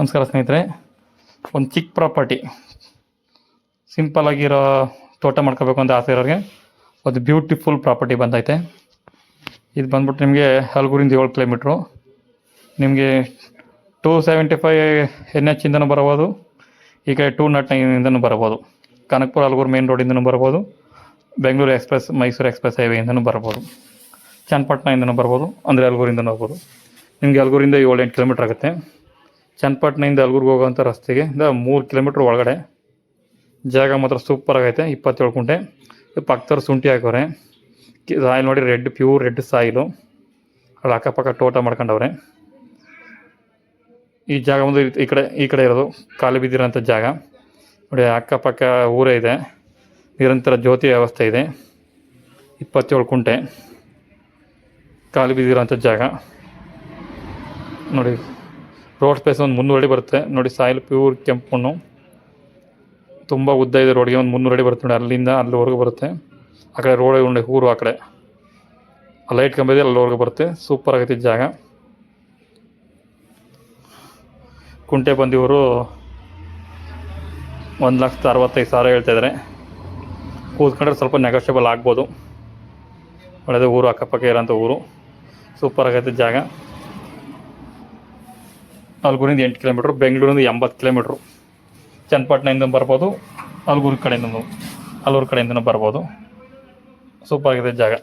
ನಮಸ್ಕಾರ ಸ್ನೇಹಿತರೆ. ಒಂದು ಚಿಕ್ಕ ಪ್ರಾಪರ್ಟಿ. ಸಿಂಪಲ್ ಆಗಿರೋ ತೋಟ ಮಾಡ್ಕೋಬೇಕು ಅಂತ ಆಸೆ ಇರೋರಿಗೆ ಒಂದು ಬ್ಯೂಟಿಫುಲ್ ಪ್ರಾಪರ್ಟಿ ಬಂದೈತೆ. ಇದು ಬಂದ್ಬಿಟ್ಟು ನಿಮಗೆ ಹಲಗೂರಿಂದ ಏಳು ಕಿಲೋಮೀಟ್ರು. ನಿಮಗೆ two seventy five N H ಇಂದನೂ ಬರ್ಬೋದು. ಈ ಕಡೆ ಟೂ ನಾಟ್ ನೈನಿಂದನೂ ಬರ್ಬೋದು. ಕನಕಪುರ ಹಲಗೂರು ಮೇನ್ ರೋಡಿಂದನೂ ಬರ್ಬೋದು. ಬೆಂಗಳೂರು ಎಕ್ಸ್ಪ್ರೆಸ್ ಮೈಸೂರು ಎಕ್ಸ್ಪ್ರೆಸ್ ಹೈವೇಯಿಂದನೂ ಬರ್ಬೋದು. ಚನ್ನಪಟ್ಟಣದಿಂದನೂ ಬರ್ಬೋದು. ಅಂದರೆ ಹಲಗೂರಿಂದನೂ ಹೋಗ್ಬೋದು ನಿಮಗೆ ಹಲಗೂರಿಂದ ಏಳು ಎಂಟು ಕಿಲೋಮೀಟ್ರ್ ಆಗುತ್ತೆ. ಚನ್ನಪಟ್ಟಣದಿಂದ ಅಲ್ಗುರ್ಗೆ ಹೋಗೋವಂಥ ರಸ್ತೆಗೆ ಇಂದ ಮೂರು ಕಿಲೋಮೀಟ್ರ್ ಒಳಗಡೆ. ಜಾಗ ಮಾತ್ರ ಸೂಪರ್ ಆಗೈತೆ, ಇಪ್ಪತ್ತೇಳು ಕುಂಟೆ. ಪಕ್ಕದವ್ರು ಶುಂಠಿ ಹಾಕೋರೆ ಸಾಯಿಲ್ ನೋಡಿ ರೆಡ್, ಪ್ಯೂರ್ ರೆಡ್ ಸಾಯಿಲು. ಅಲ್ಲಿ ಅಕ್ಕಪಕ್ಕ ತೋಟ ಮಾಡ್ಕೊಂಡವ್ರೆ. ಈ ಜಾಗ ಒಂದು ಈ ಕಡೆ ಈ ಕಡೆ ಇರೋದು ಕಾಲು ಬಿದ್ದಿರೋಂಥ ಜಾಗ. ನೋಡಿ ಅಕ್ಕಪಕ್ಕ ಊರೇ ಇದೆ. ನಿರಂತರ ಜ್ಯೋತಿ ವ್ಯವಸ್ಥೆ ಇದೆ. ಇಪ್ಪತ್ತೇಳು ಕುಂಟೆ. ಕಾಲು ಬಿದ್ದಿರೋಂಥ ಜಾಗ. ನೋಡಿ. ರೋಡ್ ಸ್ಪೇಸ್ ಒಂದು ಮುನ್ನೂರು ಅಡಿ ಬರುತ್ತೆ. ನೋಡಿ ಸಾಯಿಲ್ ಪ್ಯೂರ್ ಕೆಂಪು ಮಣ್ಣು ತುಂಬ ಉದ್ದ ಇದೆ ರೋಡ್ಗೆ ಒಂದು ಮುನ್ನೂರು ಅಡಿ ಬರುತ್ತೆ ನೋಡಿ. ಅಲ್ಲಿಂದ ಅಲ್ಲಿವರೆಗೂ ಬರುತ್ತೆ. ಆ ಕಡೆ ರೋಡ್ ಉಂಡೆ ಊರು ಆ ಕಡೆ. ಲೈಟ್ ಕಂಬ ಇದೆ, ಅಲ್ಲಿವರೆಗೂ ಬರುತ್ತೆ. ಸೂಪರ್ ಆಗುತ್ತೆ ಜಾಗ. ಕುಂಟೆ ಬಂದಿವರು ಒಂದು ಲಕ್ಷದ ಅರವತ್ತೈದು ಸಾವಿರ ಹೇಳ್ತಾ ಇದ್ದಾರೆ ಕೂತ್ಕೊಂಡ್ರೆ ಸ್ವಲ್ಪ ನೆಗೋಷಿಯಬಲ್ ಆಗ್ಬೋದು. ಒಳ್ಳೆಯದು ಊರು ಅಕ್ಕಪಕ್ಕ ಇರೋಂಥ ಊರು. ಸೂಪರ್ ಆಗೈತೆ ಜಾಗ. ಹಲಗೂರಿಂದ ಎಂಟು ಕಿಲೋಮೀಟ್ರ್, ಬೆಂಗಳೂರಿಂದ ಎಂಬತ್ತು ಕಿಲೋಮೀಟ್ರು. ಚನ್ನಪಟ್ಟಣದಿಂದ ಬರ್ಬೋದು ಹಲಗೂರು ಕಡೆಯಿಂದ ಹಲಗೂರು ಕಡೆಯಿಂದ ಬರ್ಬೋದು. ಸೂಪರ್ ಆಗಿದೆ ಜಾಗ.